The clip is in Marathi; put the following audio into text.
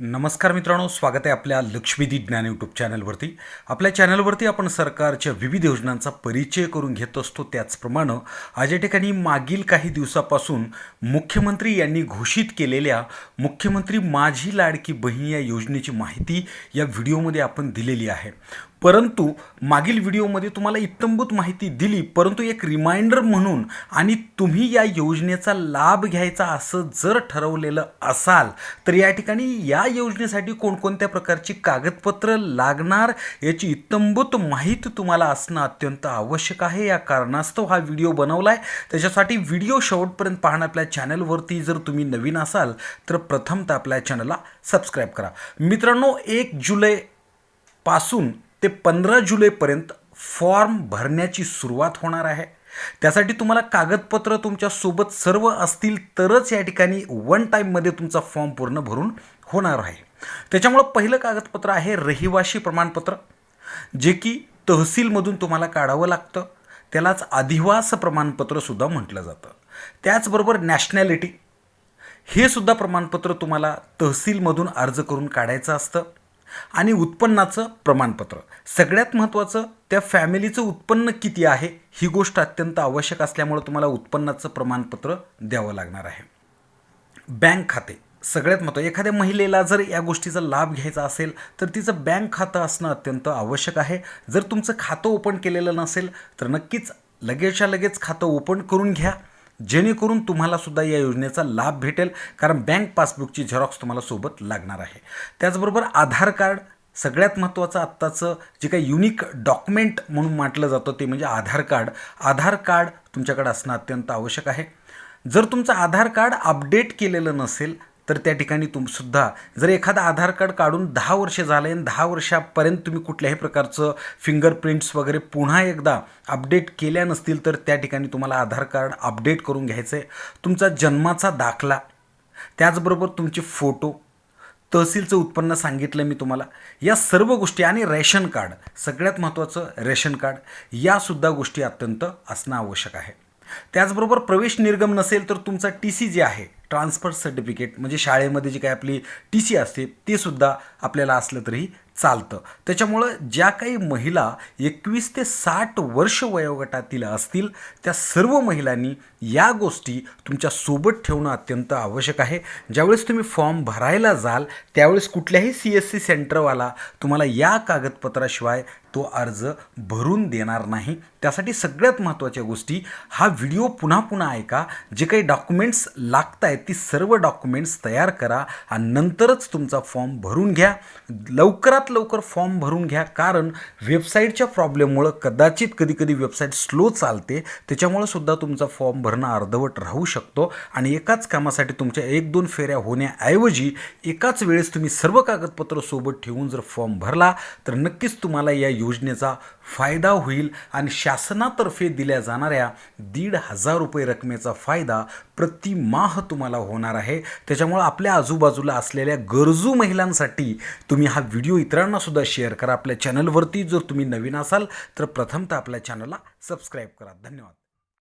नमस्कार मित्रांनो स्वागत आहे आपल्या लक्ष्मीदी ज्ञान यूट्यूब चॅनलवरती आपल्या चॅनलवरती आपण सरकारच्या विविध योजनांचा परिचय करून घेत असतो. त्याचप्रमाणे आज या ठिकाणी मागील काही दिवसापासून मुख्यमंत्री यांनी घोषित केलेल्या मुख्यमंत्री माझी लाडकी बहीण या योजनेची माहिती या व्हिडिओमध्ये आपण दिलेली आहे. परंतु मागील व्हिडिओमध्ये तुम्हाला इत्यंभूत माहिती दिली परंतु एक रिमाइंडर म्हणून आणि तुम्ही या योजनेचा लाभ घ्यायचा असं जर ठरवलेलं असाल तर या ठिकाणी या योजनेसाठी कोणकोणत्या प्रकारची कागदपत्र लागणार याची इत्यंभूत माहिती तुम्हाला असणं अत्यंत आवश्यक आहे. या कारणास्तव हा व्हिडिओ बनवला आहे त्याच्यासाठी व्हिडिओ शेवटपर्यंत पाहणं आपल्या चॅनलवरती जर तुम्ही नवीन असाल तर प्रथमतः आपल्या चॅनलला सबस्क्राईब करा. मित्रांनो एक जुलै पासून ते पंधरा जुलैपर्यंत फॉर्म भरण्याची सुरुवात होणार आहे. त्यासाठी तुम्हाला कागदपत्र तुमच्यासोबत सर्व असतील तरच या ठिकाणी वन टाईममध्ये तुमचा फॉर्म पूर्ण भरून होणार आहे. त्याच्यामुळं पहिलं कागदपत्र आहे रहिवाशी प्रमाणपत्र जे की तहसीलमधून तुम्हाला काढावं लागतं. त्यालाच अधिवास प्रमाणपत्रसुद्धा म्हटलं जातं. त्याचबरोबर नॅशनॅलिटी हे सुद्धा प्रमाणपत्र तुम्हाला तहसीलमधून अर्ज करून काढायचं असतं. आणि उत्पन्नाचं प्रमाणपत्र. सगळ्यात महत्त्वाचं त्या फॅमिलीचं उत्पन्न किती आहे ही गोष्ट अत्यंत आवश्यक असल्यामुळे तुम्हाला उत्पन्नाचं प्रमाणपत्र द्यावं लागणार आहे. बँक खाते. सगळ्यात महत्त्व एखाद्या महिलेला जर या गोष्टीचा लाभ घ्यायचा असेल तर तिचं बँक खातं असणं अत्यंत आवश्यक आहे. जर तुमचं खातं ओपन केलेलं नसेल तर नक्कीच लगेचच्या लगेच खातं ओपन करून घ्या. जेणेकरून तुम्हाला सुद्धा या योजनेचा लाभ भेटेल कारण बँक पासबुकची झेरॉक्स तुम्हाला सोबत लागणार आहे. त्याचबरोबर आधार कार्ड सगळ्यात महत्त्वाचं आत्ताचं जे काही युनिक डॉक्युमेंट म्हणून म्हटलं जातं ते म्हणजे आधार कार्ड. आधार कार्ड तुमच्याकडे असणं अत्यंत आवश्यक आहे. जर तुमचं आधार कार्ड अपडेट केलेलं नसेल तर त्या ठिकाणी तुमसुद्धा जर एखादा आधार कार्ड काढून दहा वर्ष झालं आणि दहा वर्षापर्यंत तुम्ही कुठल्याही प्रकारचं फिंगरप्रिंट्स वगैरे पुन्हा एकदा अपडेट केल्या नसतील तर त्या ठिकाणी तुम्हाला आधार कार्ड अपडेट करून घ्यायचं आहे तुमचा जन्माचा दाखला त्याचबरोबर तुमचे फोटो तहसीलचं उत्पन्न सांगितलं मी तुम्हाला. या सर्व गोष्टी आणि रेशन कार्ड सगळ्यात महत्त्वाचं रेशन कार्ड यासुद्धा गोष्टी अत्यंत असणं आवश्यक आहे. त्याचबरोबर प्रवेश निर्गम नसेल तर तुमचा टी सी जे आहे ट्रान्सफर सर्टिफिकेट म्हणजे शाळेमध्ये जी काही आपली टी सी असते ते सुद्धा आपल्याला असलं तरी चालतं. त्याच्यामुळं ज्या काही महिला एकवीस ते साठ वर्ष वयोगटातील असतील त्या सर्व महिलांनी या गोष्टी तुमच्यासोबत ठेवणं अत्यंत आवश्यक आहे. ज्यावेळेस तुम्ही फॉर्म भरायला जाल त्यावेळेस कुठल्याही सी एस सी सेंटरवाला तुम्हाला या कागदपत्राशिवाय तो अर्ज भरून देणार नाही. त्यासाठी सगळ्यात महत्त्वाच्या गोष्टी हा व्हिडिओ पुन्हा पुन्हा ऐका. जे काही डॉक्युमेंट्स लागत आहेत ती सर्व डॉक्युमेंट्स तयार करा आणि नंतरच तुमचा फॉर्म भरून घ्या. लवकरात लवकर फॉर्म भरून घ्या. कारण वेबसाईटच्या प्रॉब्लेममुळं कदाचित कधीकधी वेबसाईट स्लो चालते. त्याच्यामुळं सुद्धा तुमचा फॉर्म भरणं अर्धवट राहू शकतो. आणि एकाच कामासाठी तुमच्या एक दोन फेऱ्या होण्याऐवजी एकाच वेळेस तुम्ही सर्व कागदपत्र सोबत ठेवून जर फॉर्म भरला तर नक्कीच तुम्हाला या योजनेचा फायदा होईल. आणि शासनातर्फे दिल्या जाणाऱ्या दीड हजार रुपये रकमेचा फायदा प्रतिमाह तुम्हाला होणार आहे. त्याच्यामुळं आपल्या आजूबाजूला असलेल्या गरजू महिलांसाठी तुम्ही हा व्हिडिओ इतर मित्रांनासुद्धा शेअर करा. आपल्या चॅनलवरती जर तुम्ही नवीन असाल तर प्रथमतः आपल्या चॅनलला सबस्क्राईब करा. धन्यवाद.